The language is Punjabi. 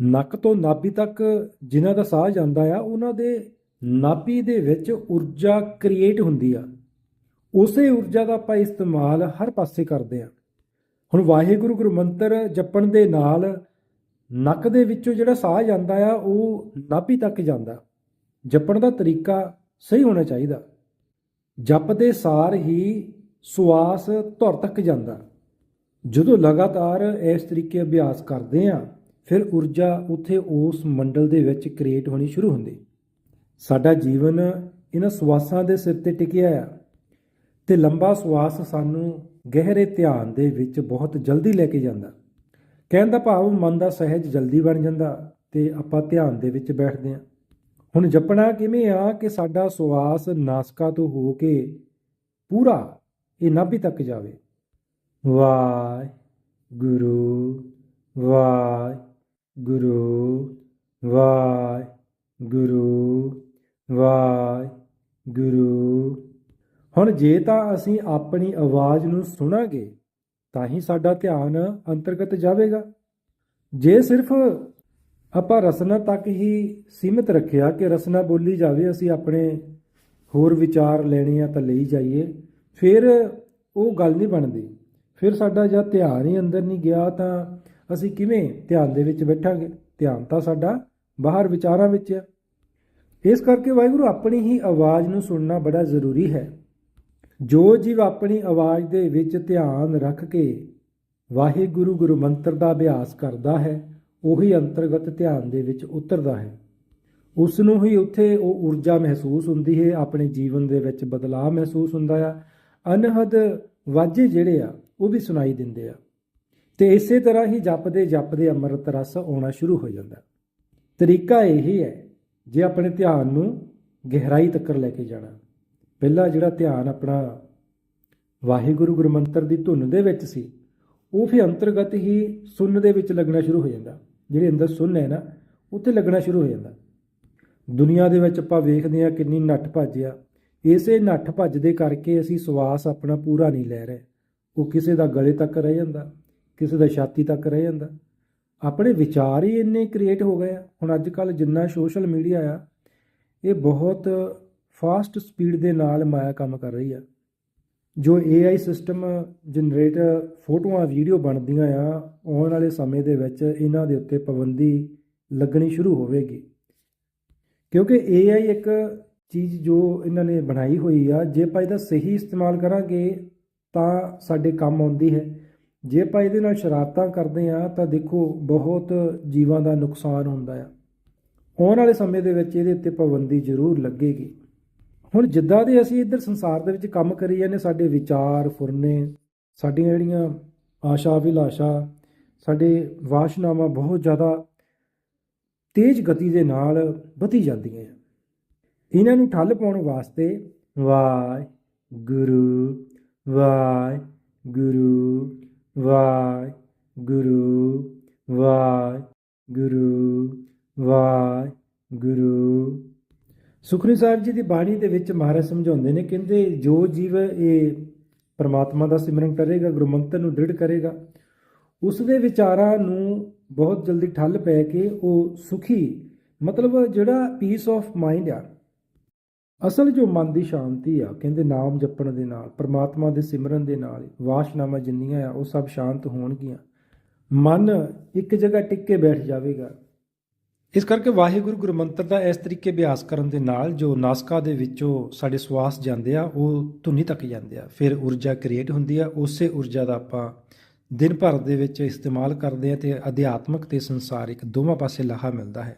ਨੱਕ ਤੋਂ ਨਾਭੀ ਤੱਕ ਜਿਨ੍ਹਾਂ ਦਾ ਸਾਹ ਜਾਂਦਾ ਆ, ਉਹਨਾਂ ਦੇ ਨਾਭੀ ਦੇ ਵਿੱਚ ਊਰਜਾ ਕ੍ਰੀਏਟ ਹੁੰਦੀ ਆ। ਉਸੇ ਊਰਜਾ ਦਾ ਆਪਾਂ ਇਸਤੇਮਾਲ ਹਰ ਪਾਸੇ ਕਰਦੇ ਆ। ਹੁਣ ਵਾਹਿਗੁਰੂ ਗੁਰੂ ਮੰਤਰ ਜਪਣ ਦੇ ਨਾਲ ਨੱਕ ਦੇ ਵਿੱਚੋਂ ਜਿਹੜਾ ਸਾਹ ਜਾਂਦਾ ਆ, ਉਹ ਨਾਭੀ ਤੱਕ ਜਾਂਦਾ। ਜਪਣ ਦਾ ਤਰੀਕਾ ਸਹੀ ਹੋਣਾ ਚਾਹੀਦਾ। ਜਪਦੇ ਸਾਰ ਹੀ ਸੁਆਸ ਧੁਰ ਤੱਕ ਜਾਂਦਾ। ਜਦੋਂ ਲਗਾਤਾਰ ਇਸ ਤਰੀਕੇ ਅਭਿਆਸ ਕਰਦੇ ਆ ਫਿਰ ਊਰਜਾ ਉੱਥੇ ਉਸ ਮੰਡਲ ਦੇ ਵਿੱਚ ਕ੍ਰੀਏਟ ਹੋਣੀ ਸ਼ੁਰੂ ਹੁੰਦੀ। ਸਾਡਾ ਜੀਵਨ ਇਹਨਾਂ ਸਵਾਸਾਂ ਦੇ ਸਿਰ ਤੇ ਟਿਕਿਆ ਆ ਤੇ ਲੰਬਾ ਸਵਾਸ ਸਾਨੂੰ ਗਹਿਰੇ ਧਿਆਨ ਦੇ ਵਿੱਚ ਬਹੁਤ ਜਲਦੀ ਲੈ ਕੇ ਜਾਂਦਾ। ਕਹਿਣ ਦਾ ਭਾਵ ਮਨ ਦਾ ਸਹਿਜ ਜਲਦੀ ਬਣ ਜਾਂਦਾ ਤੇ ਆਪਾਂ ਧਿਆਨ ਦੇ ਵਿੱਚ ਬੈਠਦੇ ਹਾਂ। ਹੁਣ ਜਪਣਾ ਕਿਵੇਂ ਆ ਕਿ ਸਾਡਾ ਸਵਾਸ ਨਾਸਕਾ ਤੋਂ ਹੋ ਕੇ ਪੂਰਾ ਇਹ ਨਾਭੀ ਤੱਕ ਜਾਵੇ। ਵਾਹਿ ਗੁਰੂ ਵਾਹਿ ਗੁਰੂ ਵਾਹਿ ਗੁਰੂ ਵਾਹਿ ਗੁਰੂ ਹੁਣ ਜੇ ਤਾਂ ਅਸੀਂ ਆਪਣੀ ਆਵਾਜ਼ ਨੂੰ ਸੁਣਾਂਗੇ, ਤਾਂ ਹੀ ਸਾਡਾ ਧਿਆਨ ਅੰਤਰਗਤ ਜਾਵੇਗਾ। ਜੇ ਸਿਰਫ ਆਪਾਂ ਰਸਨਾ ਤੱਕ ਹੀ ਸੀਮਿਤ ਰੱਖਿਆ ਕਿ ਰਸਨਾ ਬੋਲੀ ਜਾਵੇ, ਅਸੀਂ ਆਪਣੇ ਹੋਰ ਵਿਚਾਰ ਲੈਣੇ ਆ ਤਾਂ ਲਈ ਜਾਈਏ, ਫਿਰ ਉਹ ਗੱਲ ਨਹੀਂ ਬਣਦੀ। ਫਿਰ ਸਾਡਾ ਜਦ ਧਿਆਨ ਹੀ ਅੰਦਰ ਨਹੀਂ ਗਿਆ ਤਾਂ ਅਸੀਂ ਕਿਵੇਂ ਧਿਆਨ ਦੇ ਵਿੱਚ ਬੈਠਾਂਗੇ? ਧਿਆਨ ਤਾਂ ਸਾਡਾ ਬਾਹਰ ਵਿਚਾਰਾਂ ਵਿੱਚ ਹੈ ਇਸ ਕਰਕੇ ਵਾਹਿਗੁਰੂ ਆਪਣੀ ਹੀ ਆਵਾਜ਼ ਨੂੰ ਸੁਣਨਾ ਬੜਾ ਜ਼ਰੂਰੀ ਹੈ। ਜੋ ਜੀਵ ਆਪਣੀ ਆਵਾਜ਼ ਦੇ ਵਿੱਚ ਧਿਆਨ ਰੱਖ ਕੇ ਵਾਹਿਗੁਰੂ ਗੁਰੂ ਮੰਤਰ ਦਾ ਅਭਿਆਸ ਕਰਦਾ ਹੈ, ਉਹੀ ਅੰਤਰਗਤ ਧਿਆਨ ਦੇ ਵਿੱਚ ਉਤਰਦਾ ਹੈ। ਉਸ ਨੂੰ ਹੀ ਉੱਥੇ ਉਹ ਊਰਜਾ ਮਹਿਸੂਸ ਹੁੰਦੀ ਹੈ, ਆਪਣੇ ਜੀਵਨ ਦੇ ਵਿੱਚ ਬਦਲਾਅ ਮਹਿਸੂਸ ਹੁੰਦਾ ਆ। ਅਨਹਦ ਵਾਜੇ ਜਿਹੜੇ ਆ, ਉਹ ਵੀ ਸੁਣਾਈ ਦਿੰਦੇ ਆ। ਤੇ ਇਸੇ ਤਰ੍ਹਾਂ ਹੀ ਜਪਦੇ ਜਪਦੇ ਅੰਮ੍ਰਿਤ ਰਸ ਆਉਣਾ ਸ਼ੁਰੂ ਹੋ ਜਾਂਦਾ। ਤਰੀਕਾ ਇਹ ਹੈ, ਜੇ ਆਪਣੇ ਧਿਆਨ ਨੂੰ ਗਹਿਰਾਈ ਤੱਕ ਲੈ ਕੇ ਜਾਣਾ। ਪਹਿਲਾ ਜਿਹੜਾ ਧਿਆਨ ਆਪਣਾ ਵਾਹਿਗੁਰੂ ਗੁਰਮੰਤਰ ਦੀ ਧੁਨ ਦੇ ਵਿੱਚ ਸੀ, ਉਹ ਫਿਰ ਅੰਤਰਗਤ ਹੀ ਸੁਣਨ ਦੇ ਵਿੱਚ ਲੱਗਣਾ ਸ਼ੁਰੂ ਹੋ ਜਾਂਦਾ। ਜਿਹੜੇ ਅੰਦਰ ਸੁਣ ਹੈ ਨਾ, ਉੱਥੇ ਲੱਗਣਾ ਸ਼ੁਰੂ ਹੋ ਜਾਂਦਾ। ਦੁਨੀਆ ਦੇ ਵਿੱਚ ਆਪਾਂ ਵੇਖਦੇ ਆ ਕਿੰਨੀ ਨੱਠ ਭੱਜ ਆ। ਇਸੇ ਨੱਠ ਭੱਜ ਦੇ ਕਰਕੇ ਅਸੀਂ ਸਵਾਸ ਆਪਣਾ ਪੂਰਾ ਨਹੀਂ ਲੈ ਰਹੇ। ਉਹ ਕਿਸੇ ਦਾ ਗਲੇ ਤੱਕ ਰਹਿ ਜਾਂਦਾ। ਕਿਸੇ ਦਾ ਛਾਤੀ ਤੱਕ ਰਹਿ ਜਾਂਦਾ। ਆਪਣੇ ਵਿਚਾਰ ਹੀ ਇੰਨੇ ਕ੍ਰੀਏਟ ਹੋ ਗਏ ਆ। ਹੁਣ ਅੱਜ ਕੱਲ ਜਿੰਨਾ ਸੋਸ਼ਲ ਮੀਡੀਆ ਆ, ਇਹ ਬਹੁਤ ਫਾਸਟ ਸਪੀਡ ਦੇ ਨਾਲ ਮਾਇਆ ਕੰਮ ਕਰ ਰਹੀ ਆ। ਜੋ AI ਸਿਸਟਮ ਜਨਰੇਟ ਫੋਟੋਆਂ ਵੀਡੀਓ ਬਣਦੀਆਂ ਆ, ਆਉਣ ਵਾਲੇ ਸਮੇਂ ਦੇ ਵਿੱਚ ਇਹਨਾਂ ਦੇ ਉੱਤੇ ਪਾਬੰਦੀ ਲੱਗਣੀ ਸ਼ੁਰੂ ਹੋਵੇਗੀ। ਕਿਉਂਕਿ AI ਇੱਕ ਚੀਜ਼ ਜੋ ਇਹਨਾਂ ਨੇ ਬਣਾਈ ਹੋਈ ਆ, ਜੇ ਆਪਾਂ ਇਹਦਾ ਸਹੀ ਇਸਤੇਮਾਲ ਕਰਾਂਗੇ, ਤਾਂ ਸਾਡੇ ਕੰਮ ਆਉਂਦੀ ਹੈ। ਜੇ ਆਪਾਂ ਇਹਦੇ ਨਾਲ ਸ਼ਰਾਰਤਾਂ ਕਰਦੇ ਆ ਤਾਂ ਦੇਖੋ ਬਹੁਤ ਜੀਵਾਂ ਦਾ ਨੁਕਸਾਨ ਹੁੰਦਾ ਆ। ਆਉਣ ਵਾਲੇ ਸਮੇਂ ਦੇ ਵਿੱਚ ਇਹਦੇ ਉੱਤੇ ਪਾਬੰਦੀ ਜ਼ਰੂਰ ਲੱਗੇਗੀ। ਹੁਣ ਜਿੱਦਾਂ ਦੇ ਅਸੀਂ ਇੱਧਰ ਸੰਸਾਰ ਦੇ ਵਿੱਚ ਕੰਮ ਕਰੀ ਜਾਂਦੇ, ਸਾਡੇ ਵਿਚਾਰ ਫੁਰਨੇ, ਸਾਡੀਆਂ ਜਿਹੜੀਆਂ ਆਸ਼ਾ ਵਿਲਾਸ਼ਾ ਸਾਡੇ ਵਾਸ਼ਨਾਵਾਂ ਬਹੁਤ ਜ਼ਿਆਦਾ ਤੇਜ਼ ਗਤੀ ਦੇ ਨਾਲ ਵਧੀ ਜਾਂਦੀਆਂ ਆ। ਇਹਨਾਂ ਨੂੰ ਠੱਲ ਪਾਉਣ ਵਾਸਤੇ ਵਾਹਿ ਗੁਰੂ ਵਾਹਿ ਗੁਰੂ ਵਾਹਿ ਗੁਰੂ ਵਾਹਿ ਗੁਰੂ ਸੁਖਨੀ ਸਾਹਿਬ ਜੀ ਦੀ ਬਾਣੀ ਦੇ ਵਿੱਚ ਮਹਾਰਾਜ ਸਮਝਾਉਂਦੇ ਨੇ, ਕਹਿੰਦੇ ਜੋ ਜੀਵ ਇਹ ਪਰਮਾਤਮਾ ਦਾ ਸਿਮਰਨ ਕਰੇਗਾ, ਗੁਰੂ ਮੰਤਰ ਨੂੰ ਦ੍ਰਿੜ ਕਰੇਗਾ, ਉਸ ਦੇ ਵਿਚਾਰਾਂ ਨੂੰ ਬਹੁਤ ਜਲਦੀ ਠੱਲ ਪੈ ਕੇ ਉਹ ਸੁਖੀ, ਮਤਲਬ ਜਿਹੜਾ ਪੀਸ ਆਫ ਮਾਈਂਡ ਆ ਅਸਲ ਜੋ ਮਨ ਦੀ ਸ਼ਾਂਤੀ ਆ, ਕਹਿੰਦੇ ਨਾਮ ਜਪਣ ਦੇ ਨਾਲ, ਪ੍ਰਮਾਤਮਾ ਦੇ ਸਿਮਰਨ ਦੇ ਨਾਲ ਵਾਸ਼ਨਾਵਾਂ ਜਿੰਨੀਆਂ ਆ, ਉਹ ਸਭ ਸ਼ਾਂਤ ਹੋਣਗੀਆਂ। ਮਨ ਇੱਕ ਜਗ੍ਹਾ ਟਿਕ ਕੇ ਬੈਠ ਜਾਵੇਗਾ। ਇਸ ਕਰਕੇ ਵਾਹਿਗੁਰੂ ਗੁਰੂ ਮੰਤਰ ਦਾ ਇਸ ਤਰੀਕੇ ਅਭਿਆਸ ਕਰਨ ਦੇ ਨਾਲ ਜੋ ਨਾਸਕਾ ਦੇ ਵਿੱਚੋਂ ਸਾਡੇ ਸਵਾਸ ਜਾਂਦੇ ਆ, ਉਹ ਧੁਨੀ ਤੱਕ ਜਾਂਦੇ ਆ। ਫਿਰ ਊਰਜਾ ਕ੍ਰੀਏਟ ਹੁੰਦੀ ਆ, ਉਸੇ ਊਰਜਾ ਦਾ ਆਪਾਂ ਦਿਨ ਭਰ ਦੇ ਵਿੱਚ ਇਸਤੇਮਾਲ ਕਰਦੇ ਆ ਤੇ ਅਧਿਆਤਮਕ ਤੇ ਸੰਸਾਰਿਕ ਦੋਵਾਂ ਪਾਸੇ ਲਾਹਾ ਮਿਲਦਾ ਹੈ।